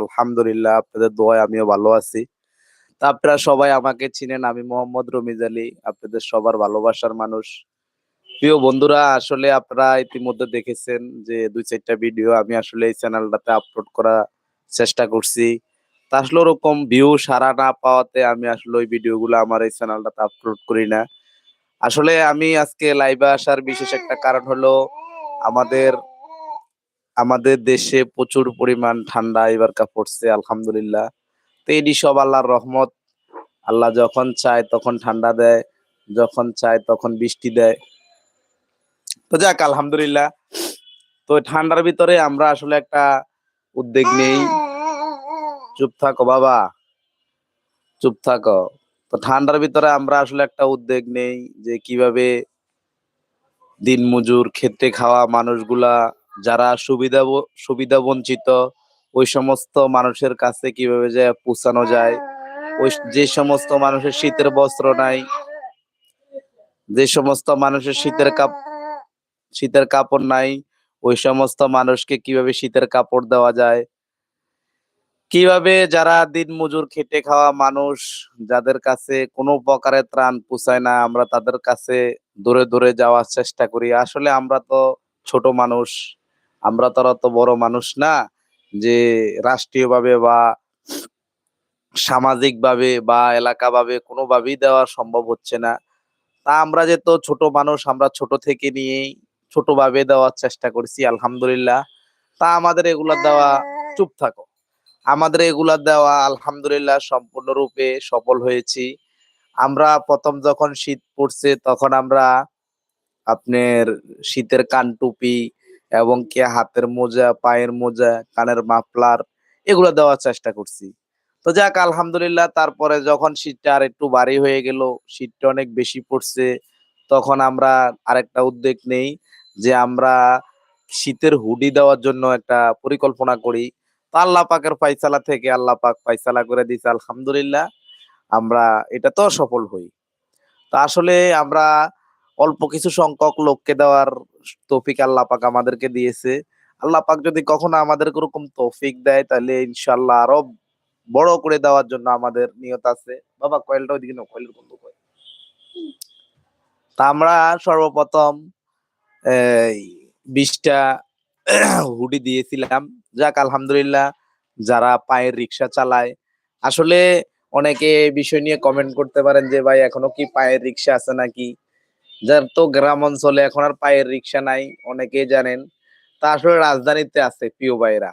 আলহামদুলিল্লাহ, আপনাদের দোয়ায় আমিও ভালো আছি। তা আপনারা সবাই আমাকে চিনেন, আমি মোহাম্মদ রমিজ আলী, আপনাদের সবার ভালোবাসার মানুষ। প্রিয় বন্ধুরা, আসলে আপনারা ইতিমধ্যে দেখেছেন যে দুই চারটা ভিডিও আমি আসলে এই চ্যানেলটাতে আপলোড করার চেষ্টা করছি। তা আসলে ওরকম ভিউ সারা না পাওয়াতে আমি আসলে ওই ভিডিওগুলো আমার এই চ্যানেলটাতে আপলোড করি না। আসলে আমি আজকে লাইভে আসার বিশেষ একটা কারণ হলো আমাদের আমাদের দেশে প্রচুর পরিমাণ ঠান্ডা এবার পড়ছে আলহামদুলিল্লাহ। তো এটি সব আল্লাহর রহমত। আল্লাহ যখন চায় তখন ঠান্ডা দেয়, যখন চায় তখন বৃষ্টি দেয়। তো যাক, আলহামদুলিল্লাহ। তো ঠান্ডার ভিতরে আমরা আসলে একটা উদ্বেগ নেই। চুপ থাকো বাবা। চুপ থাকো। তো ঠান্ডার ভিতরে আমরা আসলে একটা উদ্বেগ নেই যে কীভাবে দিন মজুর খেতে খাওয়া মানুষগুলা যারা সুবিধা সুবিধা বঞ্চিত, ওই সমস্ত মানুষের কাছে কীভাবে যে পৌঁছানো যায়, ওই যে সমস্ত মানুষের শীতের বস্ত্র নাই, যে সমস্ত মানুষের শীতের কাপ, শীতের কাপড় নাই, ওই সমস্ত মানুষকে কীভাবে শীতের কাপড় দেওয়া যায়, কীভাবে যারা দিন মজুর খেটে খাওয়া মানুষ, যাদের কাছে কোনো প্রকারের ত্রাণ পোষায় না, আমরা তাদের কাছে দূরে দূরে যাওয়ার চেষ্টা করি। আসলে আমরা তো ছোট মানুষ আমরা তারা তো বড় মানুষ না, যে রাষ্ট্রীয়ভাবে বা সামাজিকভাবে বা এলাকাভাবে কোনোভাবেই দেওয়া সম্ভব হচ্ছে না। তা আমরা যে তো ছোট মানুষ, আমরা ছোট থেকে নিয়েই ছোটভাবে দেওয়ার চেষ্টা করছি, আলহামদুলিল্লাহ। তা আমাদের এগুলা দেওয়া চুপ থাকো। আমাদের এগুলা দেওয়া আলহামদুলিল্লাহ সম্পূর্ণরূপে সফল হয়েছি। আমরা প্রথম যখন শীত পড়ছে, তখন আমরা আপনার শীতের কান টুপি এবং কি হাতের মোজা, পায়ের মোজা, কানের মাফলার এগুলো দেওয়ার চেষ্টা করছি। তো যাক, আলহামদুলিল্লাহ, তারপরে যখন শীতটা আর একটু ভারী হয়ে গেল, শীতটা অনেক বেশি পড়ছে, তখন আমরা আরেকটা উদ্যোগ নেই যে আমরা শীতের হুডি দেওয়ার জন্য একটা পরিকল্পনা করি। তো আল্লাহ পাকের ফাইসালা থেকে আল্লাহ পাক ফাইসালা করে দিয়েছে, আলহামদুলিল্লাহ, আমরা এটা তো সফল হই। তা আসলে আমরা অল্প কিছু সংখ্যক লোককে দেওয়ার তৌফিক আল্লাহ পাক আমাদেরকে দিয়েছে। আল্লাহ পাক যদি কখনো আমাদের ওরকম তৌফিক দেয়, তাহলে ইনশাল্লাহ আরও বড় করে দেওয়ার জন্য আমাদের নিয়ত আছে। বাবা, কয়েলটা ওইদিকে নাও, কয়েলের বন্ধ তা আমরা সর্বপ্রথম, এই বিশটা হুডি দিয়েছিলাম। যাক, আলহামদুলিল্লাহ, যারা পায়ের রিক্সা চালায়, আসলে অনেকে বিষয় নিয়ে কমেন্ট করতে পারেন যে, ভাই, এখনও কি পায়ের রিক্সা আছে নাকি? যার তো গ্রাম অঞ্চলে এখন আর পায়ের রিক্সা নাই, অনেকেই জানেন। তা আসলে রাজধানীতে আছে প্রিয় ভাইরা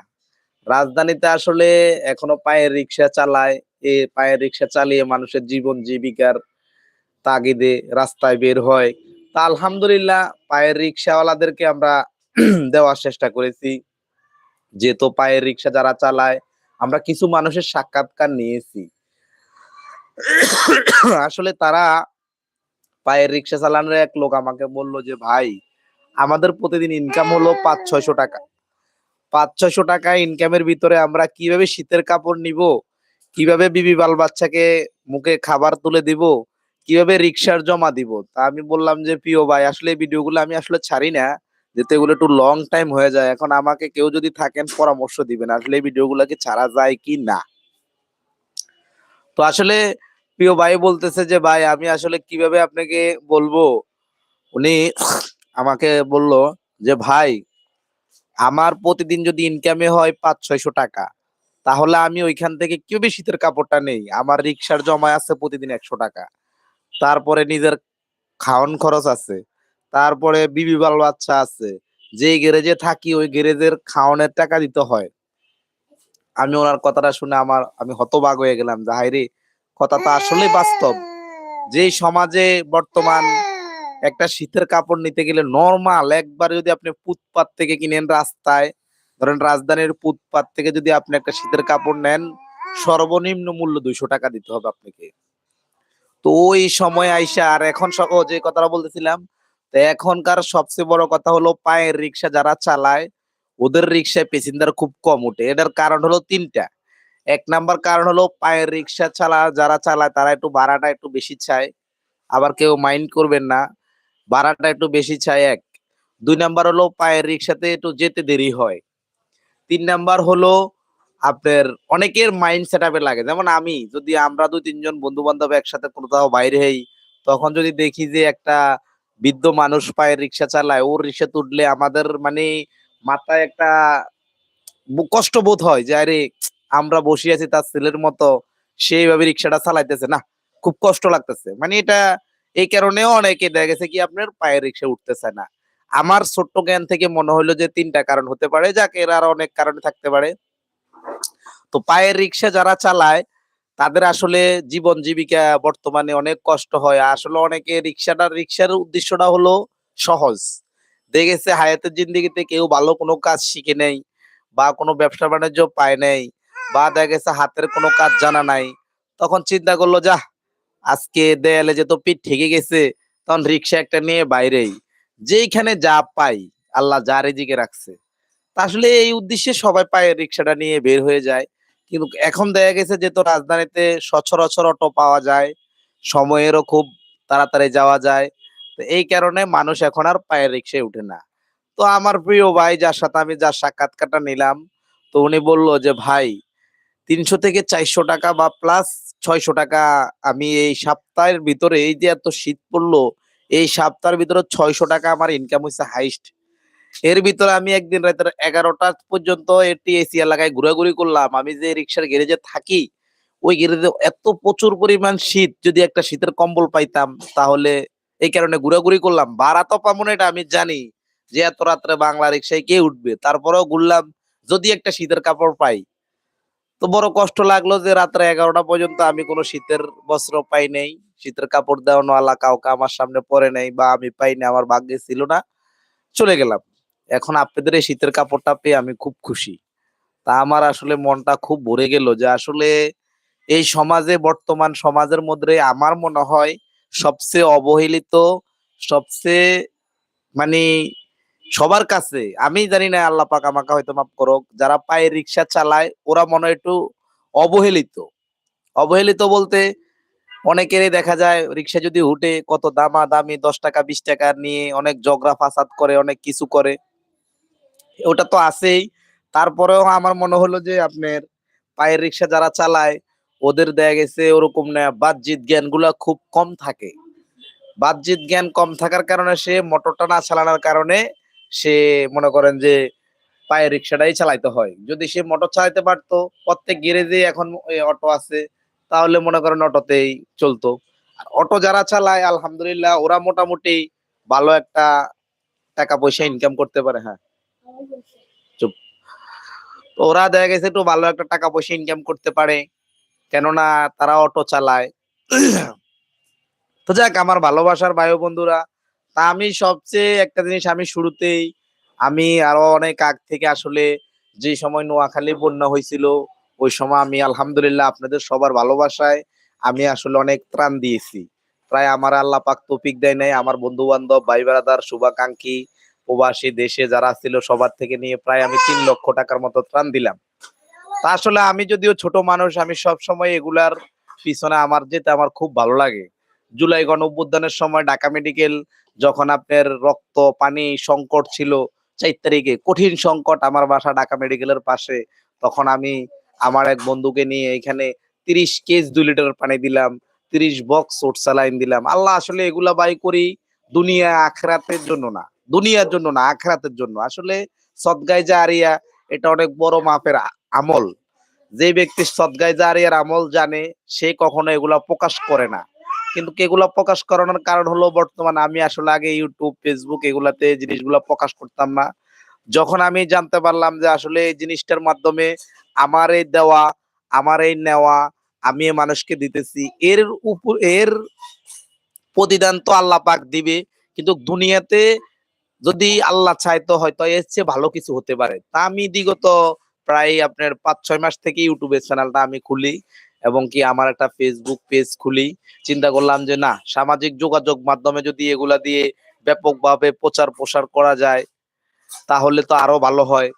রাজধানীতে আসলে এখনও পায়ের রিক্সা চালায়, এ পায়ের রিক্সা চালিয়ে মানুষের জীবন জীবিকার তাগিদে রাস্তায় বের হয়। তা আলহামদুলিল্লাহ পায়ের রিক্সাওয়ালাদেরকে আমরা দেওয়ার চেষ্টা করেছি। যেহেতু পায়ের রিক্সা যারা চালায়, আমরা কিছু মানুষের সাক্ষাৎকার নিয়েছি। আসলে তারা পায়ের রিক্সা চালানোর এক লোক আমাকে বলল যে, ভাই, আমাদের প্রতিদিন ইনকাম হলো পাঁচ, ছয়শো টাকা। পাঁচ, ছয়শো টাকা ইনকামের ভিতরে আমরা কীভাবে শীতের কাপড় নিব? কীভাবে বিবি বাল বাচ্চাকে মুখে খাবার তুলে দিব? কীভাবে রিক্সার জমা দিব? তা আমি বললাম যে, প্রিয় ভাই, আসলে ভিডিওগুলো আমি আসলে ছাড়ি না। যেহেতু এগুলো একটু লং টাইম হয়ে যায়, এখন আমাকে কেউ যদি থাকেন, পরামর্শ দিবেন, আসলে এই ভিডিওগুলো কি ছাড়া যায় কি না? তো আসলে প্রিয় ভাই বলতেছে যে, ভাই, আমি আসলে কীভাবে আপনাকে বলব? উনি আমাকে বলল যে, ভাই, আমার প্রতিদিন যদি ইনকামে হয় পাঁচ ছয়শো টাকা, তাহলে আমি ওইখান থেকে কীভাবে শীতের কাপড়টা নেই? আমার রিক্সার জমায় আছে প্রতিদিন একশো টাকা। তারপরে নিজের খাওয়ান খরচ আছে। তারপরে বিবি বাল বাচ্চা আছে। যে গ্যারেজে থাকি, ওই গ্যারেজের খাওয়ানোর টাকা দিতে হয়। আমি ওনার কথাটা শুনে আমার, আমি হতবাক হয়ে গেলাম যে হাইরে কথাটা আসলে বাস্তব। যে সমাজে বর্তমান একটা শীতের কাপড় নিতে গেলে নর্মাল একবার যদি আপনি ফুটপাত থেকে কিনেন রাস্তায়, ধরেন রাজধানীর ফুটপাত থেকে যদি আপনি একটা শীতের কাপড় নেন, সর্বনিম্ন মূল্য দুইশো টাকা দিতে হবে আপনাকে। তো ওই সময় আইসা, আর এখন যে কথাটা বলতেছিলাম, তো এখনকার সবচেয়ে বড় কথা হলো পায়ের রিক্সা যারা চালায়, ওদের রিক্সায় প্যাসেঞ্জার খুব কম ওঠে। এটার কারণ হলো তিনটা। এক নাম্বার কারণ হলো পায়ের রিক্সা চালা যারা চালায় তারা একটু ভাড়াটা একটু বেশি চায়। আবার কেউ মাইন্ড করবেন না, ভাড়াটা একটু বেশি চায় এক। দুই নাম্বার হলো পায়ের রিক্সাতে একটু যেতে দেরি হয়। তিন নাম্বার হলো আপনার অনেকের মাইন্ড সেট আপে লাগে। যেমন আমি, যদি আমরা দুই তিনজন বন্ধু বান্ধব একসাথে কোথাও বাইরে হই, তখন যদি দেখি যে একটা বৃদ্ধ মানুষ পায়ে রিক্সা চালায়, ওর রিক্সা তুললে আমাদের মানে মাথায় একটা কষ্ট বোধ হয় যে, আরে আমরা বসে আছি তার ছেলের মতো সেইভাবে রিক্সাটা চালাইতেছে না। খুব কষ্ট লাগতেছে। মানে এটা এই কারণেও অনেকে দেখা গেছে কি আপনার পায়ের রিক্সা উঠতেছে না। আমার ছোট্ট জ্ঞান থেকে মনে হলো যে তিনটা কারণ হতে পারে, যাকে এর আর অনেক কারণে থাকতে পারে। তো পায়ের রিক্সা যারা চালায়, তাদের আসলে জীবন জীবিকা বর্তমানে অনেক কষ্ট হয়। আসলে অনেকে রিক্সাটা, রিক্সার উদ্দেশ্যটা হলো সহজ। দেখেছে হায়াতের জিন্দিগিতে কেউ ভালো কোনো কাজ শিখে নেই বা কোনো ব্যবসা বাণিজ্য পায় নাই। বা দেখা গেছে, হাতের কোনো কাজ জানা নাই। তখন চিন্তা করল, যা, আজকে দেয়ালে যে তো পিঠ ঠেকে গেছে, তখন রিক্সা একটা নিয়ে বাইরেই। যেইখানে যা পাই, আল্লাহ যা রেজিকে রাখছে। আসলে এই উদ্দেশ্যে সবাই পায়ে রিক্সাটা নিয়ে বের হয়ে যায়। কিন্তু এখন দেখা গেছে যে তো রাজধানীতে সচরাচর অটো পাওয়া যায়, সময়েরও খুব তাড়াতাড়ি যাওয়া যায়। তো এই কারণে মানুষ এখন আর পায়ের রিক্সায় উঠে না। তো আমার প্রিয় ভাই, যার সাথে আমি যার সাক্ষাৎকারটা নিলাম, তো উনি বলল যে, ভাই তিনশো থেকে চারশো টাকা বা প্লাস ছয়শো টাকা আমি এই সপ্তাহের ভিতরে এই যে এত শীত পড়ল, এই সপ্তাহের ভিতরে ছয়শো টাকা আমার ইনকাম হচ্ছে হাইস্ট এর ভিতরে আমি একদিন রাতের এগারোটা পর্যন্ত এটি এসি এলাকায় ঘোরাঘুরি করলাম। আমি যে রিক্সার গ্যারেজে থাকি, ওই গ্যারেজে এত প্রচুর পরিমাণ শীত, যদি একটা শীতের কম্বল পাইতাম, তাহলে এই কারণে ঘোরাঘুরি করলাম। ভাড়া তো পাবো না এটা আমি জানি যে এত রাত্রে বাংলা রিক্সায় কে উঠবে? তারপরেও ঘুরলাম, যদি একটা শীতের কাপড় পাই। তো বড় কষ্ট লাগল যে রাত্রে এগারোটা পর্যন্ত আমি কোনো শীতের বস্ত্র পাই নাই, শীতের কাপড় দেওয়ানো আলা কাউকে আমার সামনে পরে নাই বা আমি পাইনি আমার ভাগ্যে ছিল না, চলে গেলাম। এখন আপনাদের এই শীতের কাপড়টা পেয়ে আমি খুব খুশি। তা আমার আসলে মনটা খুব ভরে গেল যে আসলে এই সমাজে, বর্তমান সমাজের মধ্যে আমার মনে হয় সবচেয়ে অবহেলিত, সবচেয়ে মানে সবার কাছে আমি জানি না আল্লাহ পাক আমাকে হয়তো মাফ করুক, যারা পায়ে রিক্সা চালায়, ওরা মনে একটু অবহেলিত। অবহেলিত বলতে অনেকেরই দেখা যায়, রিক্সা যদি উঠে কত দামা দামি দশ টাকা, বিশ টাকা নিয়ে অনেক জগরা ফাসাদ করে, অনেক কিছু করে। ওটা তো আছেই। তারপরেও আমার মনে হলো যে আপনার পায়ের রিক্সা যারা চালায়, ওদের দেখা গেছে ওরকম না, বাহ্যিক জ্ঞানগুলা খুব কম থাকে। বাহ্যিক জ্ঞান কম থাকার কারণে সে মোটরটা না চালানোর কারণে সে মনে করেন যে পায়ে রিক্সাটাই চালাইতে হয়। যদি সে মোটর চালাইতে পারতো, প্রত্যেক গ্যারেজে এখন অটো আছে, তাহলে মনে করেন অটোতেই চলতো। আর অটো যারা চালায়, আলহামদুলিল্লাহ, ওরা মোটামুটি ভালো একটা টাকা পয়সা ইনকাম করতে পারে হ্যাঁ। তো ওরা দেখা গেছে একটু ভালো একটা টাকা পয়সা ইনকাম করতে পারে, কেননা তারা অটো চালায়। তো যাক, আমার ভালোবাসার ভাই বন্ধুরা তা আমি সবচেয়ে একটা জিনিস আমি শুরুতেই, আমি আরও অনেক আগ থেকে আসলে যে সময় নোয়াখালী বন্যা হয়েছিল, ওই সময় আমি আলহামদুলিল্লাহ আপনাদের সবার ভালোবাসায় আমি আসলে অনেক ত্রাণ দিয়েছি। প্রায় আমার আল্লাহ পাক তৌফিক দেয় নাই, আমার বন্ধু বান্ধব ভাই বেড়াদার শুভাকাঙ্ক্ষী, প্রবাসী দেশে যারা ছিল সবার থেকে নিয়ে প্রায় আমি তিন লক্ষ টাকার মতো ত্রাণ দিলাম। তা আসলে আমি যদিও ছোট মানুষ, আমি সব সময় এগুলার পিছনে আমার যেতে আমার খুব ভালো লাগে। জুলাই গণ সময় ঢাকা মেডিকেল যখন আপনার রক্ত, পানি সংকট ছিল, চার তারিখে কঠিন সংকট আমার বাসা ঢাকা মেডিকেলের পাশে, তখন আমি আমার এক বন্ধুকে নিয়ে এখানে তিরিশ কেজ দুই লিটার পানি দিলাম, তিরিশ বক্স ওট স্যালাইন দিলাম। আল্লাহ আসলে এগুলা বাই করি দুনিয়া আখরাতের জন্য না, দুনিয়ার জন্য না, আখরাতের জন্য। আসলে সদগাই জারিয়া এটা অনেক বড় মাপের আমল। যে ব্যক্তি সদগাই জারিয়ার আমল জানে, সে কখনো এগুলা প্রকাশ করে না। কিন্তু এগুলা প্রকাশ করানোর কারণ হলো বর্তমানে আমি আসলে আগে ইউটিউব ফেসবুক এগুলাতে জিনিসগুলা প্রকাশ করতাম না। যখন আমি জানতে পারলাম যে আসলে এই জিনিসটার মাধ্যমে আমার এই দেওয়া, আমার এই নেওয়া, আমি মানুষকে দিতেছি, এর উপর এর প্রতিদান তো আল্লাহ পাক দিবে, কিন্তু দুনিয়াতে যদি আল্লাহ চায় তো হয়তো এর চেয়ে ভালো কিছু হতে পারে। তা আমি বিগত প্রায় আপনার পাঁচ ছয় মাস থেকে ইউটিউবের চ্যানেলটা আমি খুলি। এবং কি আমার একটা ফেসবুক পেজ খুলি। চিন্তা করলাম যে না, সামাজিক যোগাযোগ মাধ্যমে যদি এগুলা দিয়ে ব্যাপকভাবে প্রচার প্রসার করা যায়, তাহলে তো আরও ভালো হয়।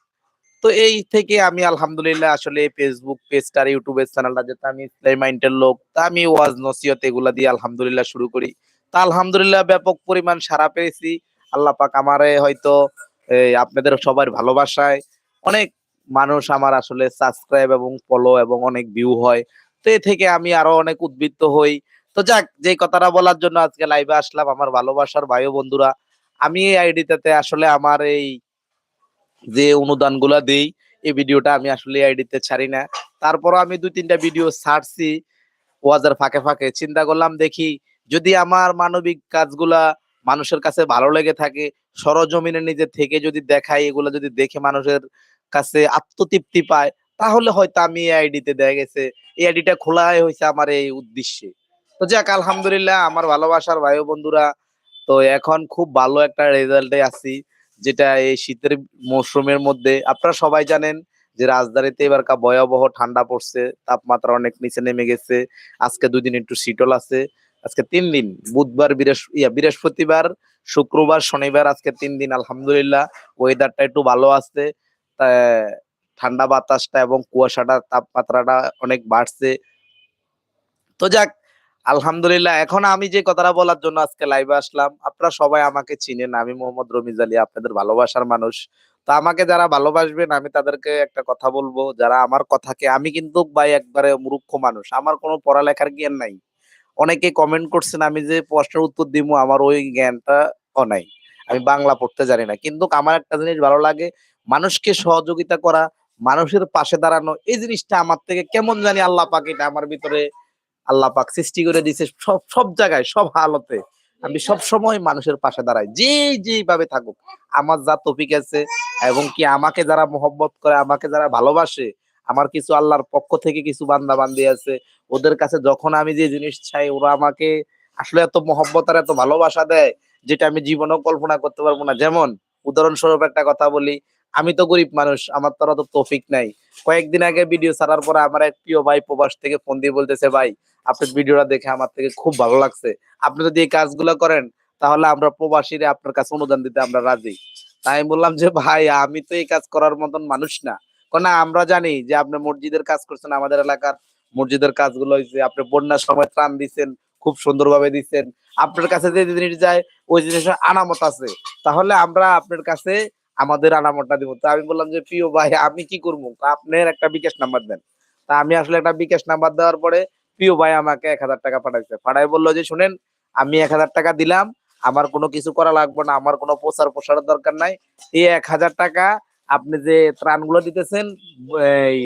তো এই থেকে আমি আলহামদুলিল্লাহ আসলে ফেসবুক পেজটা আর ইউটিউবের চ্যানেলটা যেটা আমি মাইন্ডের লোক, তা আমি ওয়াজ, নসিহত এগুলা দিয়ে আলহামদুলিল্লাহ শুরু করি। তা আলহামদুলিল্লাহ ব্যাপক পরিমাণ সারা পেয়েছি। আল্লাহ পাক আমারে হয়তো আপনাদের সবার ভালোবাসায় অনেক মানুষ আমার আসলে সাবস্ক্রাইব এবং ফলো এবং অনেক ভিউ হয়। তো থেকে আমি আরও অনেক উদ্বৃত্ত হই। তো যাক যে কথাটা বলার জন্য আজকে লাইভে আসলাম আমার ভালোবাসার ভাই বন্ধুরা। আমি এই আইডিটাতে আসলে আমার এই যে অনুদানগুলা দেই, এই ভিডিওটা আমি আসলে আইডিতে ছাড়ি না। তারপরও আমি দুই তিনটা ভিডিও ছাড়ছি। ওয়াজার ফাঁকে ফাঁকে। চিন্তা করলাম দেখি, যদি আমার মানবিক কাজগুলা মানুষের কাছে ভালো লেগে থাকে, সরজমিনে নিজে থেকে যদি দেখাই, এগুলো যদি দেখে মানুষের কাছে আত্মতৃপ্তি পায় তাহলে হয়তো আমি এই আইডিতে দেখা গেছে, এই আইডিটা খোলাই হয়েছে আমার এই উদ্দেশ্যে। তো যাক, আলহামদুলিল্লাহ, আমার ভালোবাসার ভাই বন্ধুরা, তো এখন খুব ভালো একটা রেজাল্টে আছি, যেটা এই শীতের মৌসুমের মধ্যে। আপনারা সবাই জানেন যে রাজধানীতে এবার কা ভয়াবহ ঠান্ডা পড়ছে, তাপমাত্রা অনেক নিচে নেমে গেছে। আজকে দুই দিন একটু শীতল আছে, আজকে তিন দিন, বুধবার ইয়া, বৃহস্পতিবার, শুক্রবার, শনিবার, আজকে তিন দিন, আলহামদুলিল্লাহ ওয়েদারটা একটু ভালো আছে। ঠান্ডা বাতাসটা এবং কুয়াশাটা তাপমাত্রাটা অনেক বাড়ছে। তো যাক, আলহামদুলিল্লাহ, এখন আমি যে কথাটা বলার জন্য আজকে লাইভে আসলাম, আপনারা সবাই আমাকে চিনেন, আমি মোহাম্মদ রমিজ আলী, আপনাদের ভালোবাসার মানুষ। তো আমাকে যারা ভালোবাসবেন, আমি তাদেরকে একটা কথা বলব, যারা আমার কথাকে, আমি কিন্তু ভাই একবারে মূর্খ মানুষ, আমার কোনো পড়ালেখার জ্ঞান নাই। অনেকে কমেন্ট করছেন, আমি যে প্রশ্নের উত্তর দিব, আমার ওই জ্ঞানটা ও নাই। আমি বাংলা পড়তে জানি না, কিন্তু আমার একটা জিনিস ভালো লাগে, মানুষকে সহযোগিতা করা মানুষের পাশে দাঁড়ানো, এই জিনিসটা আমার থেকে কেমন জানি আল্লাহ পাক এটা আমার ভিতরে আল্লাহ পাক সৃষ্টি করে দিছে সব সব জায়গায়, সব হালতে। আমি সব সময় মানুষের পাশে দাঁড়াই যে যেভাবে থাকুক। আমার যা তফিক আছে, এবং কি আমাকে যারা মোহব্বত করে, আমাকে যারা ভালোবাসে, আমার কিছু আল্লাহর পক্ষ থেকে কিছু বান্দা বান্দি আছে, ওদের কাছে যখন আমি যে জিনিস চাই, ওরা আমাকে আসলে এত মহব্বত আর এত ভালোবাসা দেয়, যেটা আমি জীবনেও কল্পনা করতে পারব না। যেমন, উদাহরণস্বরূপ একটা কথা বলি আমি তো গরিব মানুষ, আমার তারা তো তৌফিক নাই। কয়েকদিন আগে ভিডিও ছাড়ার পরে আমার এক প্রিয় ভাই প্রবাস থেকে ফোন দিয়ে বলতেছে, ভাই, আপনার ভিডিওটা দেখে আমার থেকে খুব ভালো লাগছে। আপনি যদি এই কাজগুলো করেন, তাহলে আমরা প্রবাসীরা আপনার কাছে অনুদান দিতে আমরা রাজি। তাই আমি বললাম যে, ভাই, আমি তো এই কাজ করার মতন মানুষ না। না, আমরা জানি যে আপনি মসজিদের কাজ করছেন আমাদের এলাকার। মসজিদের কাজগুলো হয়েছে আপনি বন্যার সময় ত্রাণ দিচ্ছেন, খুব সুন্দরভাবে দিচ্ছেন। আপনার কাছে যে জিনিস যায়, ওই জিনিসের আনামত আছে। তাহলে আমরা আপনার কাছে আমাদের আনামতটা দিব। তো আমি বললাম যে, প্রিয় ভাই, আমি কি করব? আপনার একটা বিকাশ নাম্বার দেন। তা আমি আসলে একটা বিকাশ নাম্বার দেওয়ার পরে, প্রিয় ভাই, আমাকে এক হাজার টাকা পাঠাইছে। পাঠাই বলল যে, শুনেন, আমি এক হাজার টাকা দিলাম। আমার কোনো কিছু করা লাগবে না। আমার কোনো প্রচার প্রসারের দরকার নাই। এই এক হাজার টাকা আপনি যে ত্রাণগুলো দিতেছেন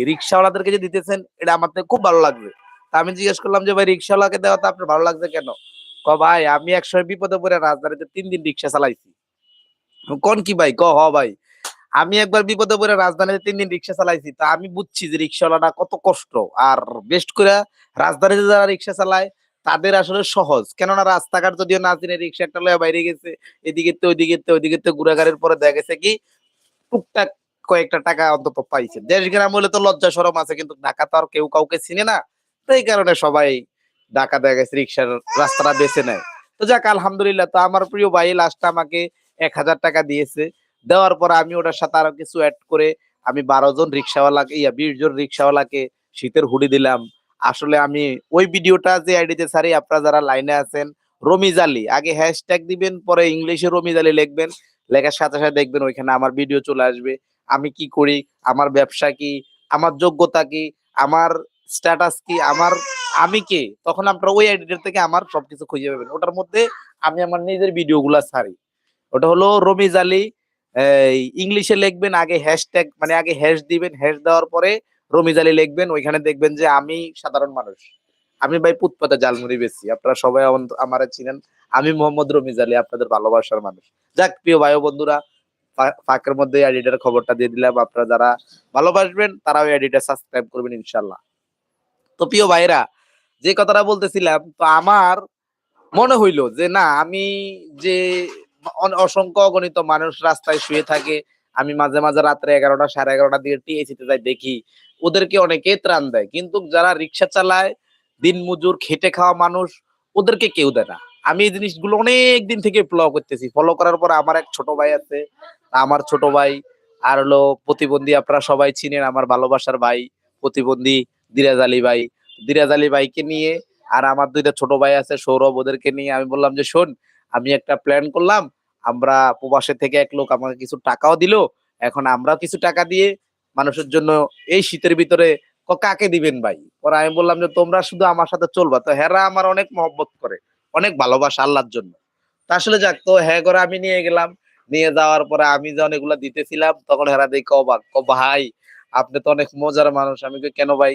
রিক্সাওয়ালাদেরকে যে দিতেছেন, এটা আমার থেকে খুব ভালো লাগবে। তা আমি জিজ্ঞেস করলাম যে, ভাই, রিক্সাওয়ালাকে দেওয়া তো আপনার ভালো লাগছে কেন? ক ভাই, আমি একসময় বিপদে পড়ে রাজধানীতে তিন দিন রিক্সা চালাইছি। কোন কি ভাই? ক, হ, ভাই। আমি একবার বিপদে পড়ে রাজধানীতে তিন দিন রিক্সা চালাইছি, তা আমি বুঝছি যে রিক্সাওয়ালাটা কত কষ্ট। আর বেস্ট করে রাজধানীতে যারা রিক্সা চালায়, তাদের আসলে সহজ। কেননা রাস্তাঘাট যদিও না চিনে রিক্সা একটা লয়ে বাইরে গেছে এদিকে তো ওইদিকে তো ওইদিকে তো ঘুরাঘাড়ের পরে দেখা গেছে কি, টুকটাক কয়েকটা টাকা অন্তত পাইছে। দেশ গ্রাম হলে তো লজ্জা সরম আছে, কিন্তু ঢাকা তো আর কেউ কাউকে চিনে না, তো এই কারণে সবাই ঢাকা দেখা গেছে রিক্সার রাস্তাটা বেছে নেয়। তো যাক, আলহামদুলিল্লাহ, তো আমার প্রিয় ভাই লাস্ট আমাকে এক হাজার টাকা দিয়েছে। দেওয়ার পর আমি ওটার সাথে আরও কিছু অ্যাড করে আমি বারো জন রিক্সাওয়ালাকে, ইয়া, বিশ জন রিক্সাওয়ালাকে শীতের হুডি দিলাম। আসলে আমি ওই ভিডিওটা যে আইডিতে সারি আপনারা যারা লাইনে আছেন, রমিজ আলী, আগে হ্যাশট্যাগ দিবেন, পরে ইংলিশে রমিজ আলী লিখবেন, লেখার সাথে সাথে দেখবেন ওইখানে আমার ভিডিও চলে আসবে। আমি কি করি? আমার ব্যবসা কি? আমার যোগ্যতা কি? আমার স্ট্যাটাস কি? আমার, আমি কে? তখন আপনারা ওই আইডিটার থেকে আমার সবকিছু খুঁজে পাবেন। ওটার মধ্যে আমি আমার নিজের ভিডিওগুলা ছাড়ি। ওটা হলো রমিজ আলী। ইংলিশে লিখবেন, আগে হ্যাশট্যাগ মানে আগে হ্যাশ দিবেন হ্যাশ দেওয়ার পরে রমিজ আলী লিখবেন। ওইখানে দেখবেন যে আমি সাধারণ মানুষ। আমি ভাই পুতপাতা জালমুড়ি বেশি আপনারা সবাই আমার চিনেন। আমি মোহাম্মদ রমিজ আলী, আপনাদের ভালোবাসার মানুষ। যাক, প্রিয় ভাই বন্ধুরা ফাঁকের মধ্যে এডিটার খবরটা দিয়ে দিলাম। আপনারা যারা ভালোবাসবেন, তারাও এডিটার সাবস্ক্রাইব করবেন ইনশাল্লাহ তো প্রিয় ভাইরা যে কথাটা বলতেছিলাম, তো আমার মনে হইল যে না, আমি যে অসংখ্য অগণিত মানুষ রাস্তায় শুয়ে থাকে। আমি মাঝে মাঝে রাত্রে এগারোটা, সাড়ে এগারোটা দিকে টিএসিতে যাই, দেখি ওদেরকে অনেকে ত্রাণ দেয়। কিন্তু যারা রিক্সা চালায় দিন মজুর খেটে খাওয়া মানুষ, ওদেরকে কেউ দেয় না। আমি এই জিনিসগুলো অনেক দিন থেকে ফলো করতেছি। ফলো করার পর আমার এক ছোট ভাই আছে, আমার ছোট ভাই, আর হলো প্রতিবন্ধী আপনারা সবাই চিনেন, আমার ভালোবাসার ভাই, প্রতিবন্ধী দিরাজ আলী ভাই। দিরাজ আলী ভাইকে নিয়ে আর আমার দুইটা ছোট ভাই আছে, সৌরভ ওদেরকে নিয়ে। আমি বললাম যে, শোন, আমি একটা প্ল্যান করলাম আমরা প্রবাসে থেকে এক লোক আমাকে কিছু টাকাও দিলো, এখন আমরা কিছু টাকা দিয়ে মানুষের জন্য এই শীতের ভিতরে কাকে দিবেন ভাই? পরে আমি বললাম যে, তোমরা শুধু আমার সাথে চলবা। তো হেরা আমার অনেক মহব্বত করে, অনেক ভালোবাসা আল্লাহর জন্য। তা আসলে যাক, তো হ্যাঁ করে আমি নিয়ে গেলাম। নিয়ে যাওয়ার পরে আমি যখন এগুলা দিতেছিলাম, তখন হেরা দেখে অবাক ক ভাই, আপনি তো অনেক মজার মানুষ। আমি কেন ভাই?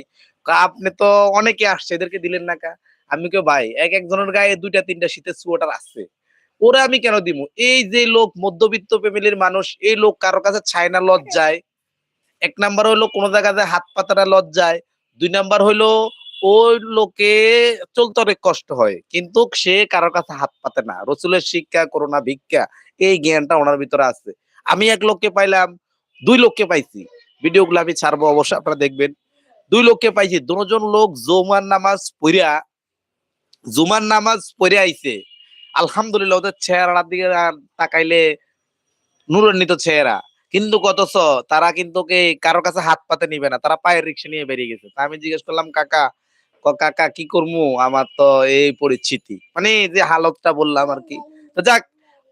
আপনি তো অনেকে আসছে, এদেরকে দিলেন না কা? আমি কে ভাই এক একজনের গায়ে দুইটা তিনটা শীতের সোয়েটার আছে ওরা আমি কেন দিব এই যে লোক মধ্যবিত্ত ফ্যামিলির মানুষ, এই লোক কারও কাছে ছায় না লজ্জায়। এক নাম্বার হইল কোন জায়গায় হাত পাতাটা লজ্জায়। দুই নাম্বার হইল ওই লোকে চলতে অনেক কষ্ট হয়, কিন্তু সে কারও কাছে হাত পাতে না। রসুলের শিক্ষা, করোনা ভিক্ষা, এই জ্ঞানটা ওনার ভিতরে আছে। আমি এক লোককে পাইলাম, দুই লোককে পাইছি। ভিডিওগুলো আমি ছাড়বো, অবশ্যই আপনারা দেখবেন। দুই লোককে পাইছি। দুজন লোক জুমার নামাজ পড়িয়া জুমার নামাজ পড়ে আইছে। আলহামদুলিল্লাহ ওদের চেহারার দিকে তাকাইলে নুরান্বিত চেহারা। কিন্তু কতছ তারা কিন্তু কারও কাছে হাত পাতে নিবে না, তারা পায়ের রিক্সা নিয়ে বেরিয়ে গেছে। আমি জিজ্ঞেস করলাম, কাকা কাকা, কি করব আমার তো এই পরিস্থিতি। মানে যে হালতটা বললাম আর কি। তো যাক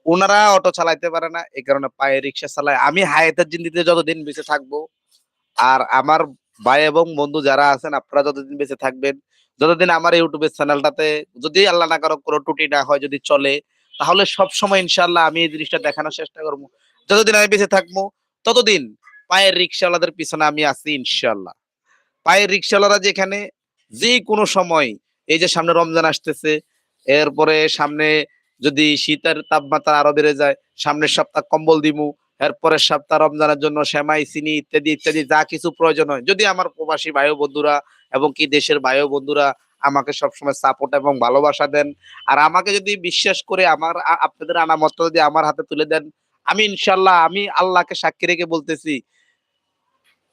ওনারা অটো চালাইতে পারে না, এই কারণে পায়ে রিক্সা চালায়। আমি হায়াতের জিন্দিতে যতদিন বেঁচে থাকব, আর আমার ভাই এবং বন্ধু যারা আছেন, আপনারা যতদিন বেঁচে থাকবেন যতদিন আমার ইউটিউবের চ্যানেলটাতে যদি আল্লাহ না কারও কোনো ত্রুটি না হয়, যদি চলে, তাহলে সব সময় ইনশাল্লাহ আমি এই জিনিসটা দেখানোর চেষ্টা করব। যতদিন আমি বেঁচে থাকব, ততদিন পায়ের রিক্সাওয়ালাদের পিছনে আমি আছি ইনশাল্লাহ পায়ের রিক্সাওয়ালারা যেখানে যে কোনো সময়, এই যে সামনে রমজান আসতেছে, এরপরে সামনে যদি শীতের তাপমাত্রা আরও বেড়ে যায়, সামনের সপ্তাহ কম্বল দিমু এরপরের সপ্তাহ রমজানের জন্য সেমাই, চিনি ইত্যাদি ইত্যাদি যা কিছু প্রয়োজন হয়। যদি আমার প্রবাসী ভাই বন্ধুরা এবং কি দেশের ভাই বন্ধুরা আমাকে সবসময় সাপোর্ট এবং ভালোবাসা দেন, আর আমাকে যদি বিশ্বাস করে আমার আপনাদের আনামতটা যদি আমার হাতে তুলে দেন, আমি ইনশাল্লাহ, আমি আল্লাহকে সাক্ষী রেখে বলতেছি,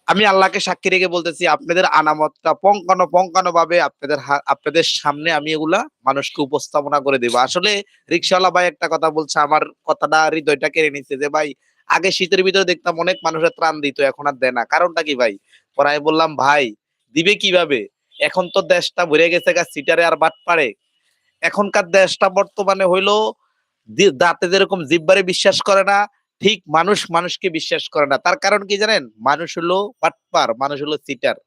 আমি আল্লাহকে সাক্ষী রেখে বলতেছি, আপনাদের আনামতটা পঙ্কানো পঙ্কানো ভাবে আপনাদের আপনাদের সামনে আমি এগুলা মানুষকে উপস্থাপনা করে দেবো। আসলে রিক্সাওয়ালা ভাই একটা কথা বলছে, আমার কথাটা হৃদয়টা কেড়ে নিচ্ছে যে, ভাই আগে শীতের ভিতরে দেখতাম অনেক মানুষের ত্রাণ দিত, এখন আর দেয় না। কারণটা কি ভাই? পরে আমি বললাম, ভাই, দিবে কীভাবে? এখন তো দেশটা ভরে গেছে গা, সিটারে আর বাট পারে। এখনকার দেশটা বর্তমানে হইল দাঁতে যেরকম জিব্বারে বিশ্বাস করে না, ঠিক মানুষ মানুষকে বিশ্বাস করে না। তার কারণ কি জানেন? মানুষ হলো বাটপার মানুষ হলো সিটার।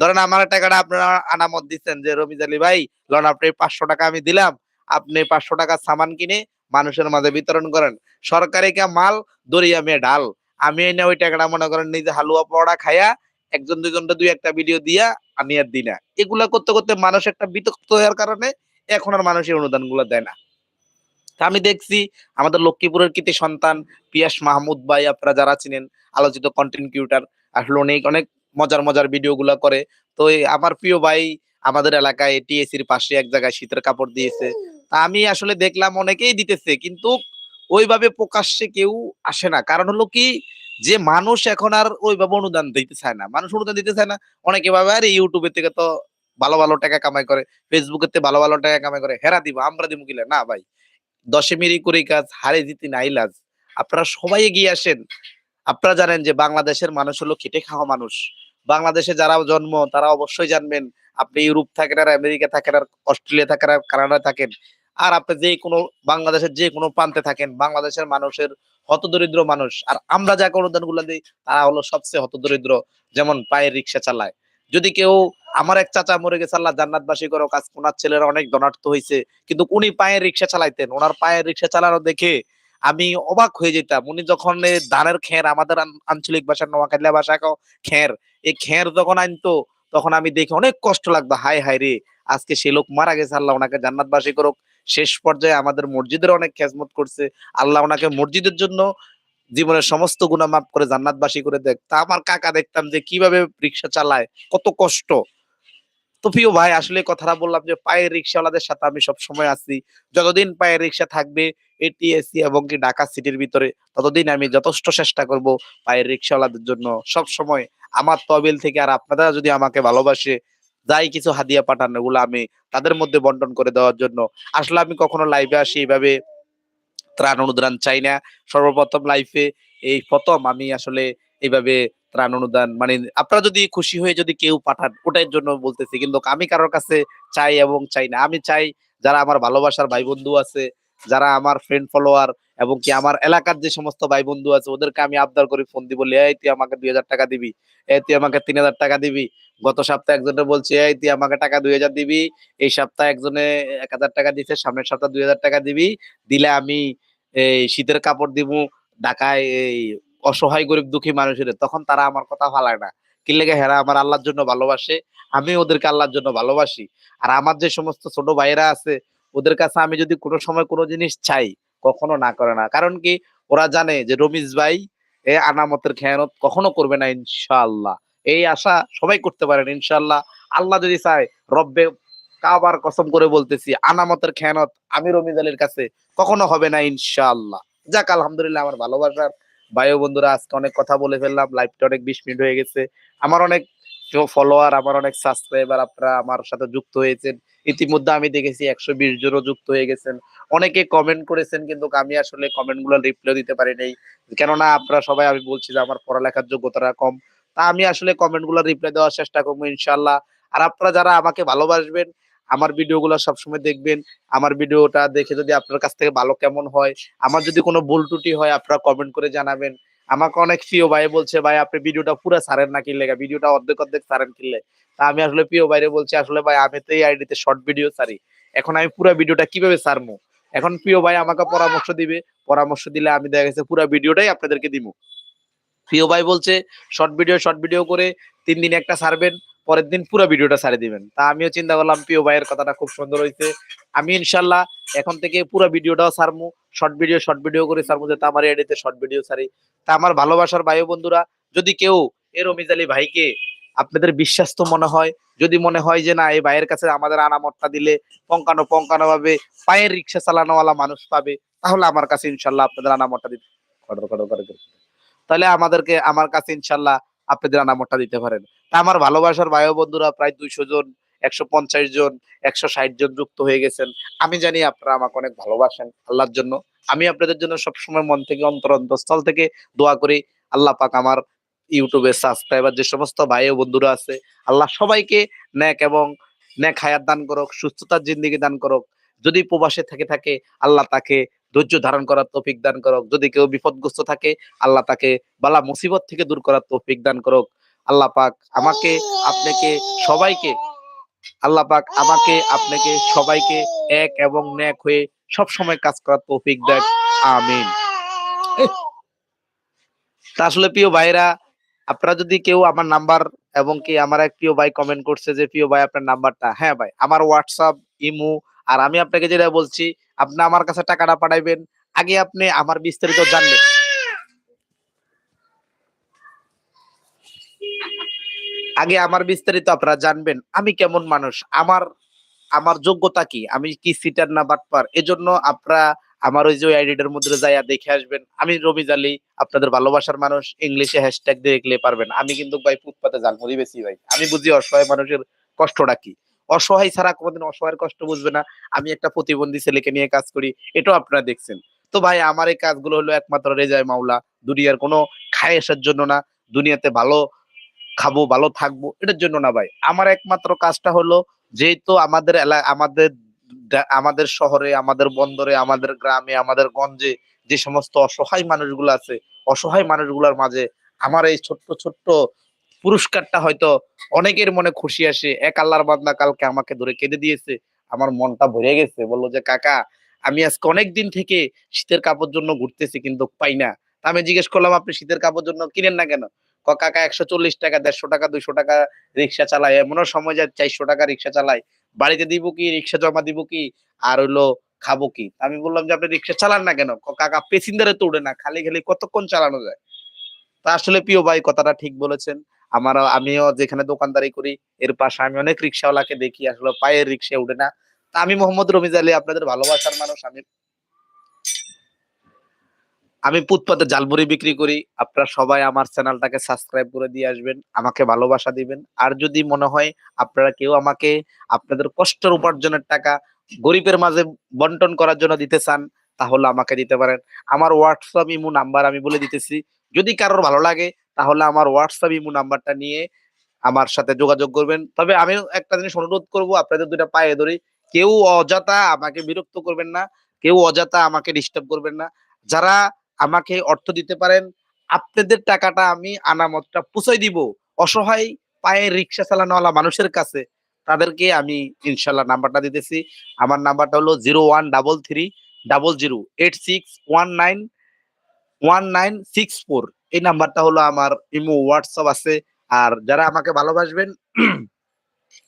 ধরেন আমার টাকাটা আপনারা আনামত দিচ্ছেন যে, রমিজ আলী ভাই লন আপনি পাঁচশো টাকা আমি দিলাম, আপনি পাঁচশো টাকা সামান কিনে মানুষের মাঝে বিতরণ করেন। সরকারি কা মাল দরিয়া মেয়ে ডাল আমি এনে ওই টাকাটা মনে করেন নিজে হালুয়া পড়া খায়া একজন দুজনটা দুই একটা ভিডিও দিয়া আমি আর দিই না। এগুলা করতে করতে মানুষ একটা বিতক্ত হওয়ার কারণে এখন আর মানুষ এই অনুদানগুলো দেয় না। তা আমি দেখছি আমাদের লক্ষ্মীপুরের কৃতি সন্তান পিয়াস মাহমুদ ভাই, আপনারা যারা চিনেন, আলোচিত কন্টেন্ট ক্রিয়েটার আসলে অনেক অনেক মজার মজার ভিডিও গুলা করে। তো আমার প্রিয় ভাই আমাদের এলাকায় টিএসির পাশে এক জায়গায় শীতের কাপড় দিয়েছে। তা আমি আসলে দেখলাম অনেকেই দিতেছে, কিন্তু ওইভাবে প্রকাশ্যে কেউ আসে না। কারণ হলো কি, যে মানুষ এখন আর ওইভাবে অনুদান দিতে চায় না। মানুষ অনুদান দিতে চায় না, অনেকে ভাবে, আরে ইউটিউবের থেকে তো ভালো ভালো টাকা কামাই করে ফেসবুকের থেকে ভালো ভালো টাকা কামাই করে, হেরা দিব, আমরা দিব কিলা? না ভাই, দশে মিরি করি কাজ, হারে জিতি নাই লাজ আপনারা সবাই এগিয়ে আসেন। আপনারা জানেন যে বাংলাদেশের মানুষ হলো খেটে খাওয়া মানুষ। বাংলাদেশে যারা জন্ম, তারা অবশ্যই জানবেন আপনি ইউরোপ থাকেন আর আমেরিকা থাকেন আর অস্ট্রেলিয়া থাকেন আর কানাডা থাকেন, আর আপনি যে কোনো বাংলাদেশের যে কোনো প্রান্তে থাকেন, বাংলাদেশের মানুষের হতদরিদ্র মানুষ, আর আমরা যাকে অনুদান দিই, তারা হলো সবচেয়ে হতদরিদ্র, যেমন পায়ের রিক্সা চালায়। যদি কেউ আমার এক চাচা মরে গেছে, আল্লাহ জান্নাতবাসী করো কাজ ওনার ছেলেরা অনেক ধনার্থ হয়েছে কিন্তু উনি পায়ের রিক্সা চালাইতেন, ওনার পায়ের রিক্সা চালানো দেখে আমি অবাক হয়ে যেতাম। উনি যখন ধানের খের, আমাদের আঞ্চলিক ভাষা নোয়াখালী ভাষা খের, এই খের যখন আনতো তখন আমি দেখে অনেক কষ্ট লাগতো হাই হাই রে, আজকে সে লোক মারা গেছে, আল্লাহ ওনাকে জান্নাতবাসী করুক। শেষ পর্যায়ে আমাদের মসজিদের অনেক খেজমত করছে, আল্লাহ ওনাকে মসজিদের জন্য জীবনের সমস্ত গুণা মাফ করে জান্নাতবাসী করে দেখ। তা আমার কাকা দেখতাম যে কীভাবে রিক্সা চালায়, কত কষ্ট। তো প্রিয় ভাই, আসলে কথাটা বললাম যে পায়ের রিক্সাওয়ালাদের সাথে আমি সব সময় আছি। যতদিন পায়ের রিক্সা থাকবে এটিএসি এবং কি ঢাকা সিটির ভিতরে, ততদিন আমি যথেষ্ট চেষ্টা করব পায়ের রিক্সাওয়ালাদের জন্য সব সময় আমার তহবিল থেকে আর আপনারা যদি আমাকে ভালোবাসে, যাই কিছু হাদিয়া পাঠান ওগুলো আমি তাদের মধ্যে বন্টন করে দেওয়ার জন্য। আসলে আমি কখনো লাইভে আসি এইভাবে ত্রাণ অনুদান চাই না। সর্বপ্রথম লাইফে এই প্রথম আমি আসলে এইভাবে ত্রাণ অনুদান মানে আপনারা যদি খুশি হয়ে যদি কেউ পাঠান, ওটার জন্য বলতেছি। কিন্তু আমি কারোর কাছে চাই এবং চাই না। আমি চাই যারা আমার ভালোবাসার ভাই বন্ধু আছে, যারা আমার ফ্রেন্ড ফলোয়ার এবং কি আমার এলাকার যে সমস্ত ভাই বন্ধু আছে, ওদেরকে আমি আবদার করে, ফোন দিব এই, তুই আমাকে দুই হাজার টাকা দিবি। এই, তুই আমাকে তিন হাজার টাকা দিবি। গত সপ্তাহে একজনে বলছে, এই, তুই আমাকে টাকা দুই হাজার দিবি। এই সপ্তাহে একজনে এক হাজার টাকা দিছে সামনের সপ্তাহে দুই হাজার টাকা দিবি। দিলে আমি এই শীতের কাপড় দিব, ঢাকায় এই অসহায়, গরিব, দুঃখী মানুষের। তখন তারা আমার কথা ভালায় না। কি লেগে, হেরা আমার আল্লাহর জন্য ভালোবাসে? আমি ওদেরকে আল্লাহর জন্য ভালোবাসি। আর আমার যে সমস্ত ছোট ভাইরা আছে, ওদের কাছে আমি যদি কোনো সময় কোনো জিনিস চাই কখনো না করে না। কারণ কি? ওরা জানে যে রমিজ ভাই এ আনামতের খেয়ানত কখনো করবে না ইনশাআল্লাহ। এই আশা সবাই করতে পারেন ইনশাআল্লাহ। আল্লাহ যদি চায়, রব্বে কাবার কসম করে বলতেছি, আনামতের খেয়ানত আমি রমিজ আলীর কাছে কখনো হবে না ইনশাআল্লাহ। যাক, আলহামদুলিল্লাহ আমার ভালোবাসার ভাই বন্ধুরা, আজকে অনেক কথা বলে ফেললাম লাইভটা অনেক বিশ মিনিট হয়ে গেছে। আমার অনেক ফলোয়ার আমার অনেক সাবস্ক্রাইবার আপনারা আমার সাথে যুক্ত হয়েছেন। ইতিমধ্যে আমি দেখেছি একশো বিশ জনও যুক্ত হয়ে গেছেন। অনেকে কমেন্ট করেছেন, কিন্তু আমি আসলে কমেন্টগুলো রিপ্লাই দিতে পারি নাই। কেননা আপনারা সবাই আমি বলছি যে আমার পড়ালেখার যোগ্যতাটা কম। তা আমি আসলে কমেন্টগুলো রিপ্লাই দেওয়ার চেষ্টা করব ইনশাল্লাহ আর আপনারা যারা আমাকে ভালোবাসবেন, আমার ভিডিও গুলো সবসময় দেখবেন। আমার ভিডিওটা দেখে যদি আপনার কাছ থেকে ভালো কেমন হয়, আমার যদি কোনো ভুল ত্রুটি হয়, আপনারা কমেন্ট করে জানাবেন। আমাকে অনেক প্রিয় ভাই বলছে, ভাই, আপনি ভিডিওটা পুরো সারেন না কিনলে ভিডিওটা অর্ধেক অর্ধেক সারেন কিনলে। তা আমি আসলে প্রিয় বাইরে বলছি, আসলে ভাই, আমি তো এই আইডিতে শর্ট ভিডিও সারি এখন আমি পুরো ভিডিওটা কীভাবে সারমু এখন প্রিয় ভাই আমাকে পরামর্শ দিবে, পরামর্শ দিলে আমি দেখা গেছে পুরো ভিডিওটাই আপনাদেরকে দিব প্রিয় ভাই বলছে শর্ট ভিডিও শর্ট ভিডিও করে তিন দিন একটা সারবেন পরের দিন পুরো ভিডিওটা সারে দিবেন। তা আমিও চিন্তা করলাম, প্রিয় ভাইয়ের কথাটা খুব সুন্দর হয়েছে আমি ইনশাল্লাহ এখন থেকে পুরো ভিডিওটাও সারমু শর্ট ভিডিও শর্ট ভিডিও করে সারমু যাতে আমার এডিতে শর্ট ভিডিও সারি তা আমার ভালোবাসার ভাই বন্ধুরা, যদি কেউ এ রমিজ আলী ভাইকে আপনাদের বিশ্বাস তো মনে হয়, যদি মনে হয় যে না, এই ভাইয়ের কাছে আমাদের আনামতটা দিলে পঙ্কানো পঙ্কানো ভাবে পায়ের রিক্সা চালানোওয়ালা মানুষ পাবে, তাহলে আমার কাছে ইনশাল্লাহ আপনাদের আনামতটা দিতে। তাহলে আমাদেরকে, আমার কাছে ইনশাল্লাহ আপনাদের আনামতটা দিতে পারেন তা আমার ভালোবাসার ভাই বন্ধুরা, প্রায় দুইশো জন একশো পঞ্চাশ জন, একশো ষাট জন যুক্ত হয়ে গেছেন। আমি জানি আপনারা আমাকে অনেক ভালোবাসেন আল্লাহর জন্য। আমি আপনাদের জন্য সবসময় মন থেকে, অন্তর অন্তঃস্থল থেকে দোয়া করি, আল্লাহ পাক আমার ইউটিউবে সাবস্ক্রাইবার যে সমস্ত ভাই ও বন্ধুরা আছে, আল্লাহ সবাইকে ন্যাক এবং ন্যাক হায়াত দান করুক, সুস্থতার জিন্দিগি দান করুক। যদি প্রবাসে থেকে থাকে, আল্লাহ তাকে ধৈর্য ধারণ করার তৌফিক দান করুক। যদি কেউ বিপদগ্রস্ত থাকে, আল্লাহ তাকে বালা মুসিবত থেকে দূর করার তৌফিক দান করুক। আল্লাহ পাক আমাকে, আপনাকে, সবাইকে আল্লাহ পাক আমাকে আপনাকে সবাইকে এক এবং ন্যাক হয়ে সব সময় কাজ করার তৌফিক দেখ আমিন। তা আসলে প্রিয় ভাইরা আপনারা যদি কেউ আমার নাম্বার এবং কি আমার এক প্রিয় ভাই কমেন্ট করছে যে প্রিয় ভাই আপনার নাম্বারটা? হ্যাঁ ভাই আমার হোয়াটসঅ্যাপ ইমো আর আমি আপনাকে যেটা বলছি আপনি আমার কাছে টাকাটা পাঠাইবেন। আগে আপনি আমার বিস্তারিত জানবেন। আগে আমার বিস্তারিত আপনারা জানবেন, আমি কেমন মানুষ? আমার আমার যোগ্যতা কি? আমি কি সিটার না বাটপার? এজন্য আপনারা আমার ওই যে আইডিটার মধ্যে যাইয়া দেখে আসবেন। আমি রমিজ আলী, আপনাদের ভালোবাসার মানুষ। ইংলিশে হ্যাশট্যাগ দেখলে পারবেন। আমি কিন্তু ভাই ফুটপাতে জালমুড়ি বেশি ভাই। আমি বুঝি অসহায় মানুষের কষ্টটা কি? অসহায় ছাড়া কোনোদিন অসহায়ের কষ্ট বুঝবে না। আমি একটা প্রতিবন্ধী ছেলেকে নিয়ে কাজ করি, এটাও আপনারা দেখছেন। তো ভাই, আমার এই কাজগুলো হলো একমাত্র রেজায় মাওলা। দুনিয়ার কোনো খায়েসের জন্য না। দুনিয়াতে ভালো খাব, ভালো থাকব, এটার জন্য না ভাই। আমার একমাত্র কাজটা হলো যেহেতু আমাদের এলা আমাদের আমাদের শহরে, আমাদের বন্দরে, আমাদের গ্রামে, আমাদের গঞ্জে যে সমস্ত অসহায় মানুষগুলো আছে, অসহায় মানুষগুলোর মাঝে আমার এই ছোট্ট ছোট্ট পুরস্কারটা হয়তো অনেকের মনে খুশি আসে। এক আল্লাহর বান্দা কালকে আমাকে ধরে কেঁদে দিয়েছে। আমার মনটা ভরে গেছে। বলল যে, কাকা, আমি আজকে অনেক দিন থেকে শীতের কাপড় জন্য ঘুরতেছি কিন্তু পাই না। আমি জিজ্ঞেস করলাম, আপনি শীতের কাপড় জন্য কিনেন না কেন? কাকা একশো চল্লিশ টাকা, দেড়শো টাকা, দুইশো টাকা রিক্সা চালায়, এমনও সময় যায় চারশো টাকা রিক্সা চালায়। বাড়িতে দিব কি, রিক্সা জমা দিব কি, আর হইল খাব কি? আমি বললাম যে, আপনি রিক্সা চালান না কেন? কাকা, পেসেঞ্জারে তো উঠে না, খালি খালি কতক্ষণ চালানো যায়? তা আসলে প্রিয় ভাই, কথাটা ঠিক বলেছেন। আমার আমিও যেখানে দোকানদারি করি, এর পাশে আমি অনেক রিক্সাওয়ালাকে দেখি, আসলে পায়ের রিক্সা উঠে না। তা আমি মোহাম্মদ রমিজ আলী, আপনাদের ভালোবাসার মানুষ, আমি আমি ফুটপাতে জালমুড়ি বিক্রি করি। আপনারা সবাই আমার চ্যানেলটাকে সাবস্ক্রাইব করে দিয়ে আসবেন, আমাকে ভালোবাসা দিবেন। আর যদি মনে হয় আপনারা কেউ আমাকে আপনাদের কষ্টের উপার্জনের টাকা গরিবের মাঝে বন্টন করার জন্য দিতে চান, তাহলে আমাকে দিতে পারেন। আমার হোয়াটসঅ্যাপ ইমো নাম্বার আমি বলে দিতেছি। যদি কারোর ভালো লাগে, তাহলে আমার হোয়াটসঅ্যাপ ইমো নাম্বারটা নিয়ে আমার সাথে যোগাযোগ করবেন। তবে আমি একটা জিনিস অনুরোধ করব, আপনাদের দুইটা পায়ে ধরি। কেউ অযথা আমাকে বিরক্ত করবেন না, কেউ অযথা আমাকে ডিস্টার্ব করবেন না। যারা আমাকে অর্থ দিতে পারেন। আপনাদের টাকাটা আমি আনামতটা পুষাই দিব। অসহায় পায়ে রিক্সা চালানোওয়ালা মানুষের কাছে তাদেরকে আমি ইনশাল্লাহ নাম্বারটা দিতেছি। আমার নাম্বারটা হলো zero one double three double zero eight six one nine one nine six four. এই নাম্বারটা হলো আমার ইমো, হোয়াটসঅ্যাপ আছে। আর যারা আমাকে ভালোবাসবেন,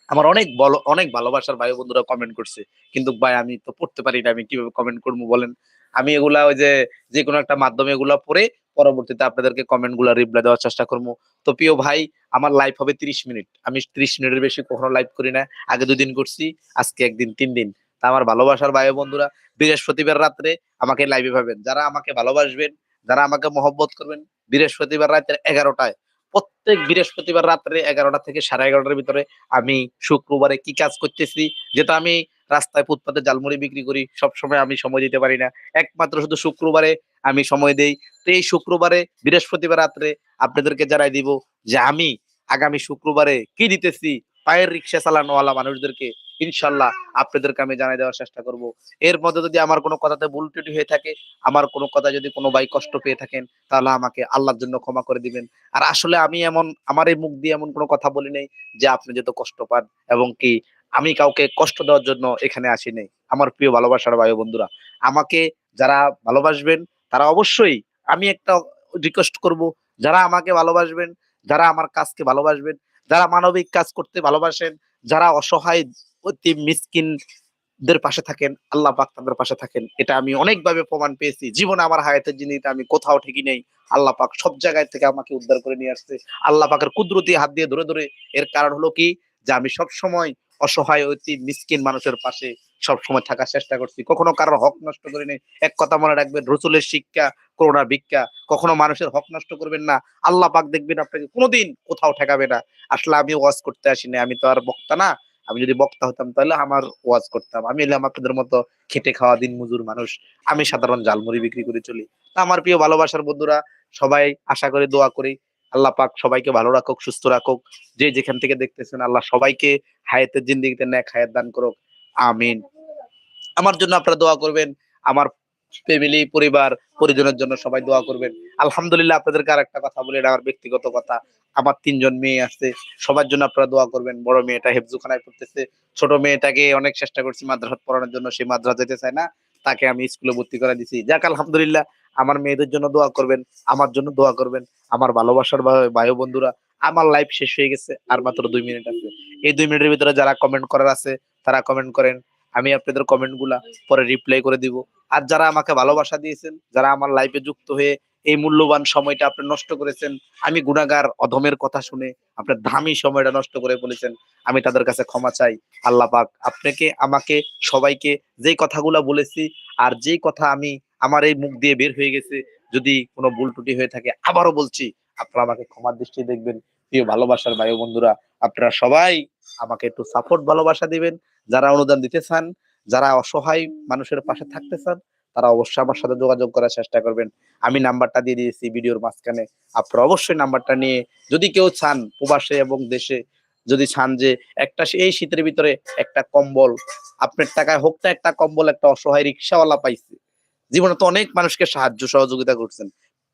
আমার অনেক অনেক ভালোবাসার ভাই বন্ধুরা কমেন্ট করছে। কিন্তু ভাই, আমি তো পড়তে পারি না, আমি কীভাবে কমেন্ট করব বলেন? আমি এগুলা ওই যে যে কোনো একটা মাধ্যমে এগুলা পড়ে পরবর্তীতে আপনাদেরকে কমেন্টগুলা রিপ্লাই দেওয়ার চেষ্টা করব। তো প্রিয় ভাই, আমার লাইভ হবে তিরিশ মিনিট আমি ত্রিশ মিনিটের বেশি কখনো লাইভ করি না। আগে দুদিন করছি, আজকে একদিন, তিন দিন। তা আমার ভালোবাসার ভাই বন্ধুরা, বৃহস্পতিবার রাত্রে আমাকে লাইভে পাবেন। যারা আমাকে ভালোবাসবেন, যারা আমাকে মহব্বত করবেন, বৃহস্পতিবার রাতের এগারোটায়। প্রত্যেক বৃহস্পতিবার রাত্রে এগারোটা থেকে সাড়ে এগারোটার ভিতরে আমি শুক্রবারে কি কাজ করতেছি, যেটা আমি রাস্তায় ফুটপাতে জালমুড়ি বিক্রি করি সব সময় আমি সময় দিতে পারি না। একমাত্র শুধু শুক্রবারে আমি সময় দেই। তো এই শুক্রবারে, বৃহস্পতিবার রাত্রে আপনাদেরকে জানাই দিব যে আমি আগামী শুক্রবারে কি দিতেছি পায়ের রিক্সা চালানোওয়ালা মানুষদেরকে। ইনশাল্লাহ আপনাদেরকে আমি জানাই দেওয়ার চেষ্টা করব। এর মধ্যে যদি আমার কোনো কথাতে ভুল ত্রুটি হয়ে থাকে, আমার কোনো কথা যদি কোনো ভাই কষ্ট পেয়ে থাকেন, তাহলে আমাকে আল্লাহর জন্য ক্ষমা করে দিবেন। আর আসলে আমি এমন, আমার এই মুখ দিয়ে এমন কোনো কথা বলি নাই যে আপনি যত কষ্ট পান এবং কি আমি কাউকে কষ্ট দেওয়ার জন্য এখানে আসি নাই। আমার প্রিয় ভালোবাসার ভাই বন্ধুরা, আমাকে যারা ভালোবাসবেন, তারা অবশ্যই আমি একটা রিকোয়েস্ট করব, যারা আমাকে ভালোবাসবেন, যারা আমার কাজকে ভালোবাসবেন, যারা মানবিক কাজ করতে ভালোবাসেন, যারা অসহায়, অতি মিসকিনদের পাশে থাকেন, আল্লাহ পাক তাদের পাশে থাকেন, এটা আমি অনেকভাবে প্রমাণ পেয়েছি। জীবনে আমার হায়াতের জিনিস আমি কোথাও ঠিকই নেই। আল্লাহ পাক সব জায়গায় থেকে আমাকে উদ্ধার করে নিয়ে আসছে। আল্লাহ পাকের কুদরতি হাত দিয়ে ধরে ধরে, এর কারণ হলো কি? যে আমি সব সময় অসহায় অতি মিসকিন মানুষের পাশে সব সময় থাকার চেষ্টা করছি। কখনো কারোর হক নষ্ট করি নাই এক কথা মনে রাখবেন, রসুলের শিক্ষা করোনা ভিক্ষা। কখনো মানুষের হক নষ্ট করবেন না। আল্লাহ পাক দেখবেন আপনাকে কোনোদিন কোথাও ঠেকাবে না। আসলে আমি ওয়াজ করতে আসিনি, আমি তো আর বক্তা না। আমি যদি বক্তা হতাম তাহলে আমার ওয়াজ করতাম। আমি এলাম আপনাদের মতো খেটে খাওয়া দিন মজুর মানুষ। আমি সাধারণ জালমুড়ি বিক্রি করে চলি। তা আমার প্রিয় ভালোবাসার বন্ধুরা, সবাই আশা করে, দোয়া করি। আল্লাহ পাক সবাইকে ভালো রাখুক, সুস্থ রাখুক। যে যেখান থেকে দেখতেছেন আল্লাহ সবাইকে হায়াতের জিন্দিগিতে ন্যাক হায়াত দান করুক। আমিন। আমার জন্য আপনারা দোয়া করবেন। আমার ফ্যামিলি পরিবার, পরিজনের জন্য সবাই দোয়া করবেন। আলহামদুলিল্লাহ আপনাদেরকে আর একটা কথা বলি আমার ব্যক্তিগত কথা। আমার তিনজন মেয়ে আছে, সবার জন্য আপনারা দোয়া করবেন। বড় মেয়েটা হেফজুখানায় পড়তেছে, ছোট মেয়েটাকে অনেক চেষ্টা করছি মাদ্রাসা পড়ানোর জন্য, সে মাদ্রাসা যেতে চায় না। তাকে আমি স্কুলে ভর্তি করা দিছি। যাক, আলহামদুলিল্লাহ, আমার মেয়েদের জন্য দোয়া করবেন, আমার জন্য দোয়া করবেন, আমার ভালোবাসার ভাই বন্ধুরা, আমার লাইফ শেষ হয়ে গেছে, আর মাত্র দুই মিনিট আছে। এই দুই মিনিটের ভিতরে যারা কমেন্ট করার আছে, তারা কমেন্ট করেন, আমি আপনাদের কমেন্টগুলা পরে রিপ্লাই করে দিব। আর যারা আমাকে ভালোবাসা দিয়েছেন, যারা আমার লাইফে যুক্ত হয়ে এই মূল্যবান সময়টা আপনি নষ্ট করেছেন। আমি গুণাগার অধমের কথা শুনে আপনার দামি সময়টা নষ্ট করে বলেছেন আমি তাদের কাছে ক্ষমা চাই। আল্লাহ পাক আপনাকে, আমাকে, সবাইকে যেই কথাগুলা বলেছি আর যেই কথা আমি আমার এই মুখ দিয়ে বের হয়ে গেছে, যদি কোনো ভুল ত্রুটি হয়ে থাকে আবারও বলছি, আপনারা আমাকে ক্ষমার দৃষ্টি দেখবেন। প্রিয় ভালোবাসার ভাই বন্ধুরা, আপনারা সবাই আমাকে একটু সাপোর্ট ভালোবাসা দিবেন। যারা অনুদান দিতে চান, যারা অসহায় মানুষের পাশে থাকতে চান তারা অবশ্যই আমার সাথে যোগাযোগ করার চেষ্টা করবেন। আমি নাম্বারটা দিয়ে দিয়েছি ভিডিওর মাঝখানে। আপনারা অবশ্যই নাম্বারটা নিয়ে যদি কেউ চান প্রবাসে এবং দেশে, যদি চান যে একটা এই শীতের ভিতরে একটা কম্বল, আপনার টাকায় হোক একটা কম্বল, একটা অসহায় রিক্সাওয়ালা পাইছে। জীবনে তো অনেক মানুষকে সাহায্য সহযোগিতা করছেন।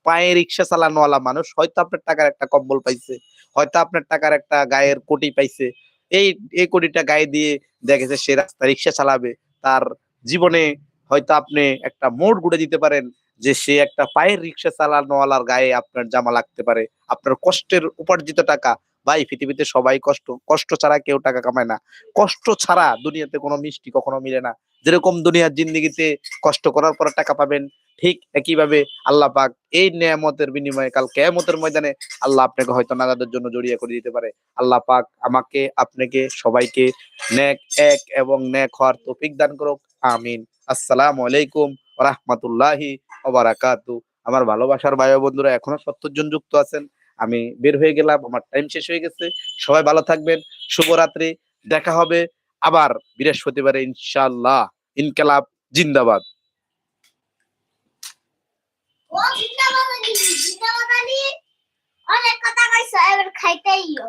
পায়ে রিক্সা চালানোওয়ালা মানুষ হয়তো আপনার টাকার একটা কম্বল পাইছে, হয়তো আপনার টাকার একটা গায়ের কোটি পাইছে। এই এই কোটিটা গায়ে দিয়ে দেখেছে সে রাস্তা রিক্সা চালাবে, তার জীবনে হয়তো আপনি একটা মোড় ঘুরে দিতে পারেন যে সে একটা পায়ের রিক্সা চালানোওয়ালার গায়ে আপনার জামা লাগতে পারে। আপনার কষ্টের উপার্জিত টাকা ভাই, পৃথিবীতে সবাই কষ্ট। কষ্ট ছাড়া কেউ টাকা কামায় না। কষ্ট ছাড়া দুনিয়াতে কোনো মিষ্টি কখনো মিলে না। যেরকম দুনিয়ার জিন্দিগিতে কষ্ট করার পর টাকা পাবেন, ঠিক একইভাবে আল্লাহ পাক এই নিয়ামতের বিনিময়ে কাল কেয়ামতের ময়দানে আল্লাহ আপনাকে হয়তো নাগাদের জন্য জড়িয়ে করে দিতে পারে। আল্লাহ পাক আমাকে, আপনাকে, সবাইকে নেক, এক এবং নেক হওয়ার তৌফিক দান করুক। আমিন। আসসালামু আলাইকুম রাহমাতুল্লাহি ওবারাকাতু আমার ভালোবাসার ভাই বন্ধুরা, এখনও সত্তর জন যুক্ত আছেন। আমি বের হয়ে গেলাম, আমার টাইম শেষ হয়ে গেছে। সবাই ভালো থাকবেন, শুভরাত্রি, দেখা হবে আবার বৃহস্পতিবারে ইনশাল্লাহ ইনকালাব জিন্দাবাদ। ও জিন্দাবাদ জিন্দাবাদ অনেক কথা কইছো, এবার খাইতেইও